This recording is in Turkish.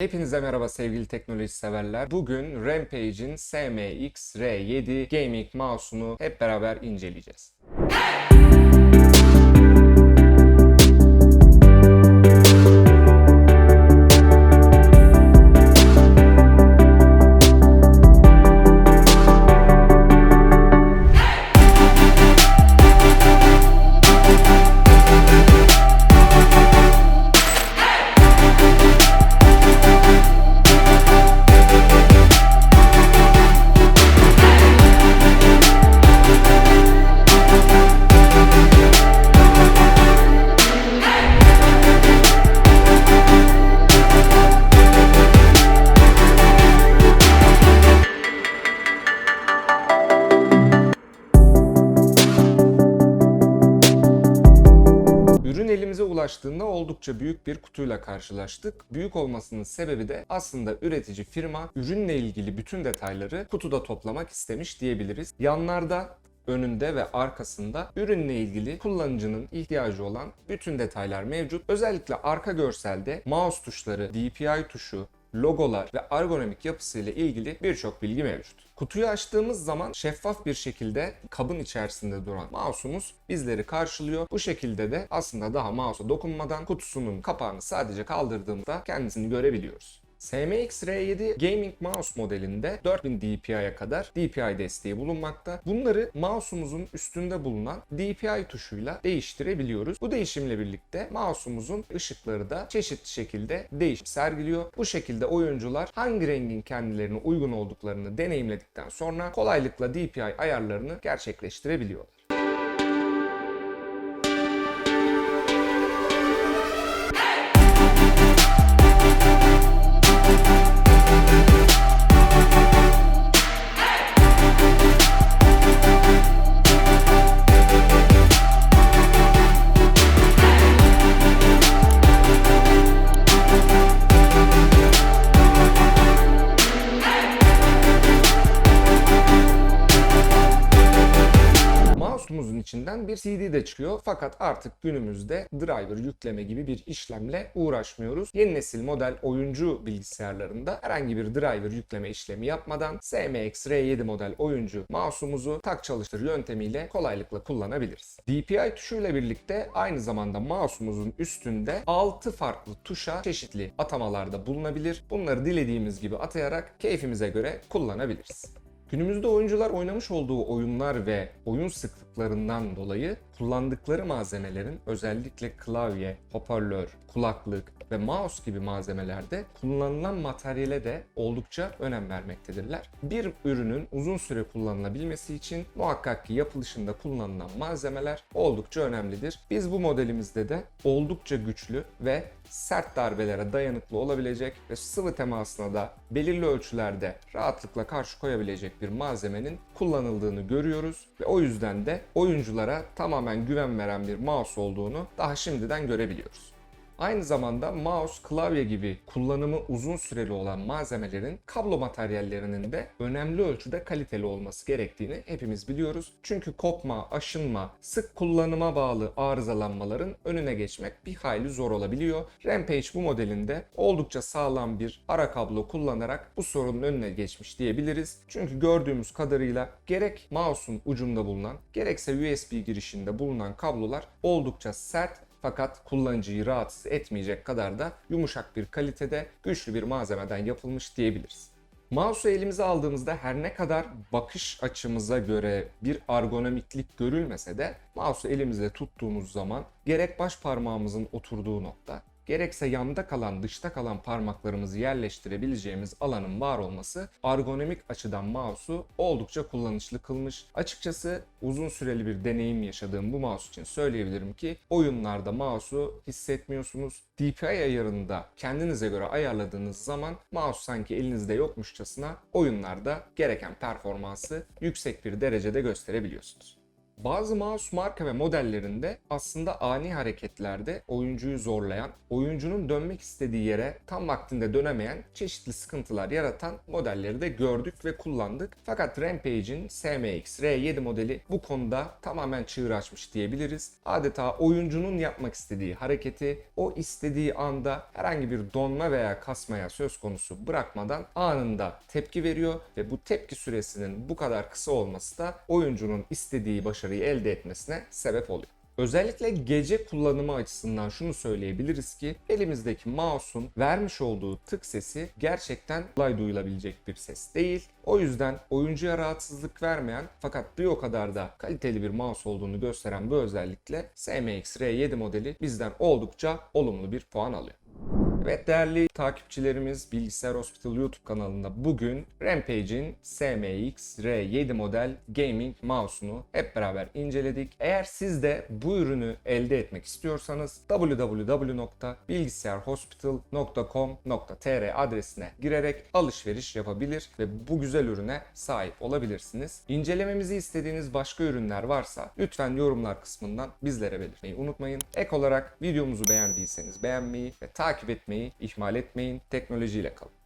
Hepinize merhaba sevgili teknoloji severler. Bugün Rampage'in SMX R7 Gaming mouse'unu hep beraber inceleyeceğiz. Ürün ulaştığında oldukça büyük bir kutuyla karşılaştık. Büyük olmasının sebebi de aslında üretici firma ürünle ilgili bütün detayları kutuda toplamak istemiş diyebiliriz. Yanlarda önünde ve arkasında ürünle ilgili kullanıcının ihtiyacı olan bütün detaylar mevcut. Özellikle arka görselde mouse tuşları, DPI tuşu, logolar ve ergonomik yapısıyla ilgili birçok bilgi mevcut. Kutuyu açtığımız zaman şeffaf bir şekilde kabın içerisinde duran mouse'umuz bizleri karşılıyor. Bu şekilde de aslında daha mouse'a dokunmadan kutusunun kapağını sadece kaldırdığımda kendisini görebiliyoruz. SMX R7 Gaming Mouse modelinde 4000 DPI'ye kadar DPI desteği bulunmakta. Bunları mouse'umuzun üstünde bulunan DPI tuşuyla değiştirebiliyoruz. Bu değişimle birlikte mouse'umuzun ışıkları da çeşitli şekilde değişim sergiliyor. Bu şekilde oyuncular hangi rengin kendilerine uygun olduklarını deneyimledikten sonra kolaylıkla DPI ayarlarını gerçekleştirebiliyorlar. Mouse'umuzun içinden bir CD de çıkıyor fakat artık günümüzde driver yükleme gibi bir işlemle uğraşmıyoruz. Yeni nesil model oyuncu bilgisayarlarında herhangi bir driver yükleme işlemi yapmadan SMX R7 model oyuncu mouse'umuzu tak çalıştır yöntemiyle kolaylıkla kullanabiliriz. DPI tuşuyla birlikte aynı zamanda mouse'umuzun üstünde 6 farklı tuşa çeşitli atamalarda bulunabilir. Bunları dilediğimiz gibi atayarak keyfimize göre kullanabiliriz. Günümüzde oyuncular oynamış olduğu oyunlar ve oyun sıklıklarından dolayı kullandıkları malzemelerin özellikle klavye, hoparlör, kulaklık ve mouse gibi malzemelerde kullanılan materyale de oldukça önem vermektedirler. Bir ürünün uzun süre kullanılabilmesi için muhakkak ki yapılışında kullanılan malzemeler oldukça önemlidir. Biz bu modelimizde de oldukça güçlü ve sert darbelere dayanıklı olabilecek ve sıvı temasına da belirli ölçülerde rahatlıkla karşı koyabilecek bir malzemenin kullanıldığını görüyoruz ve o yüzden de oyunculara tamamen güven veren bir mouse olduğunu daha şimdiden görebiliyoruz. Aynı zamanda mouse, klavye gibi kullanımı uzun süreli olan malzemelerin kablo materyallerinin de önemli ölçüde kaliteli olması gerektiğini hepimiz biliyoruz. Çünkü kopma, aşınma, sık kullanıma bağlı arızalanmaların önüne geçmek bir hayli zor olabiliyor. Rampage bu modelinde oldukça sağlam bir ara kablo kullanarak bu sorunun önüne geçmiş diyebiliriz. Çünkü gördüğümüz kadarıyla gerek mouse'un ucunda bulunan gerekse USB girişinde bulunan kablolar oldukça sert fakat kullanıcıyı rahatsız etmeyecek kadar da yumuşak bir kalitede güçlü bir malzemeden yapılmış diyebiliriz. Mouse'u elimize aldığımızda her ne kadar bakış açımıza göre bir ergonomiklik görülmese de mouse'u elimizde tuttuğumuz zaman gerek baş parmağımızın oturduğu nokta gerekse yanda kalan dışta kalan parmaklarımızı yerleştirebileceğimiz alanın var olması ergonomik açıdan mouse'u oldukça kullanışlı kılmış. Açıkçası uzun süreli bir deneyim yaşadığım bu mouse için söyleyebilirim ki oyunlarda mouse'u hissetmiyorsunuz. DPI ayarında kendinize göre ayarladığınız zaman mouse sanki elinizde yokmuşçasına oyunlarda gereken performansı yüksek bir derecede gösterebiliyorsunuz. Bazı mouse marka ve modellerinde aslında ani hareketlerde oyuncuyu zorlayan, oyuncunun dönmek istediği yere tam vaktinde dönemeyen çeşitli sıkıntılar yaratan modelleri de gördük ve kullandık. Fakat Rampage'in SMX R7 modeli bu konuda tamamen çığır açmış diyebiliriz. Adeta oyuncunun yapmak istediği hareketi o istediği anda herhangi bir donma veya kasmaya söz konusu bırakmadan anında tepki veriyor ve bu tepki süresinin bu kadar kısa olması da oyuncunun istediği başarıyı elde etmesine sebep oluyor. Özellikle gece kullanımı açısından şunu söyleyebiliriz ki elimizdeki mouse'un vermiş olduğu tık sesi gerçekten kolay duyulabilecek bir ses değil. O yüzden oyuncuya rahatsızlık vermeyen fakat bir o kadar da kaliteli bir mouse olduğunu gösteren bu özellikle SMX R7 modeli bizden oldukça olumlu bir puan alıyor. Evet değerli takipçilerimiz Bilgisayar Hospital YouTube kanalında bugün Rampage'in SMX R7 model gaming mouse'unu hep beraber inceledik. Eğer siz de bu ürünü elde etmek istiyorsanız www.bilgisayarhospital.com.tr adresine girerek alışveriş yapabilir ve bu güzel ürüne sahip olabilirsiniz. İncelememizi istediğiniz başka ürünler varsa lütfen yorumlar kısmından bizlere belirtmeyi unutmayın. Ek olarak videomuzu beğendiyseniz beğenmeyi ve takip etmeyi ihmal etmeyin. Teknolojiyle kalın.